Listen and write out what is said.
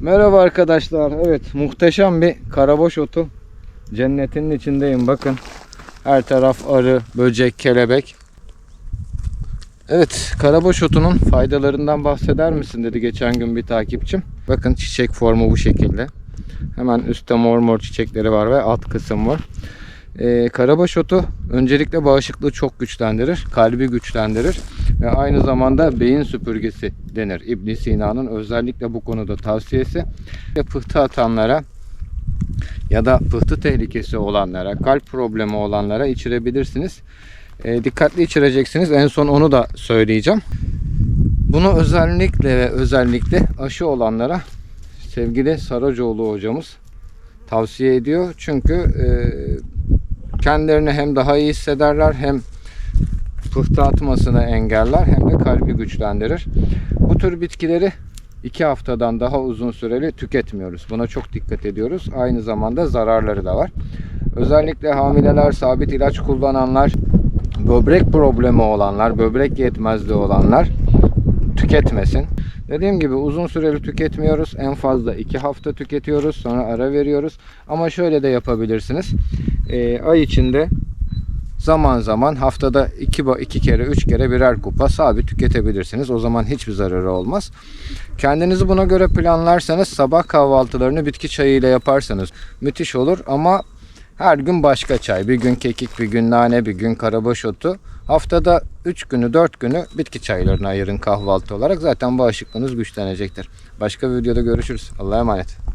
Merhaba arkadaşlar. Evet muhteşem bir karaboş otu. Cennetinin içindeyim bakın. Her taraf arı, böcek, kelebek. Evet karaboş otunun faydalarından bahseder misin dedi geçen gün bir takipçim. Bakın çiçek formu bu şekilde. Hemen üstte mor mor çiçekleri var ve alt kısım var. Ee, karabaş otu öncelikle bağışıklığı çok güçlendirir, kalbi güçlendirir ve aynı zamanda beyin süpürgesi denir. İbn Sina'nın özellikle bu konuda tavsiyesi. Ya pıhtı atanlara ya da pıhtı tehlikesi olanlara, kalp problemi olanlara içirebilirsiniz. Ee, dikkatli içireceksiniz. En son onu da söyleyeceğim. Bunu özellikle ve özellikle aşı olanlara sevgili Saracoğlu hocamız tavsiye ediyor. Çünkü e, kendilerini hem daha iyi hissederler hem pıhtı atmasını engeller hem de kalbi güçlendirir. Bu tür bitkileri 2 haftadan daha uzun süreli tüketmiyoruz. Buna çok dikkat ediyoruz. Aynı zamanda zararları da var. Özellikle hamileler, sabit ilaç kullananlar, böbrek problemi olanlar, böbrek yetmezliği olanlar tüketmesin. Dediğim gibi uzun süreli tüketmiyoruz. En fazla 2 hafta tüketiyoruz. Sonra ara veriyoruz. Ama şöyle de yapabilirsiniz. Ee, ay içinde zaman zaman haftada 2 iki kere 3 kere birer kupa sabit tüketebilirsiniz. O zaman hiçbir zararı olmaz. Kendinizi buna göre planlarsanız sabah kahvaltılarını bitki çayı ile yaparsanız müthiş olur ama her gün başka çay. Bir gün kekik, bir gün nane, bir gün karabaş otu. Haftada 3 günü 4 günü bitki çaylarına ayırın kahvaltı olarak. Zaten bağışıklığınız güçlenecektir. Başka bir videoda görüşürüz. Allah'a emanet.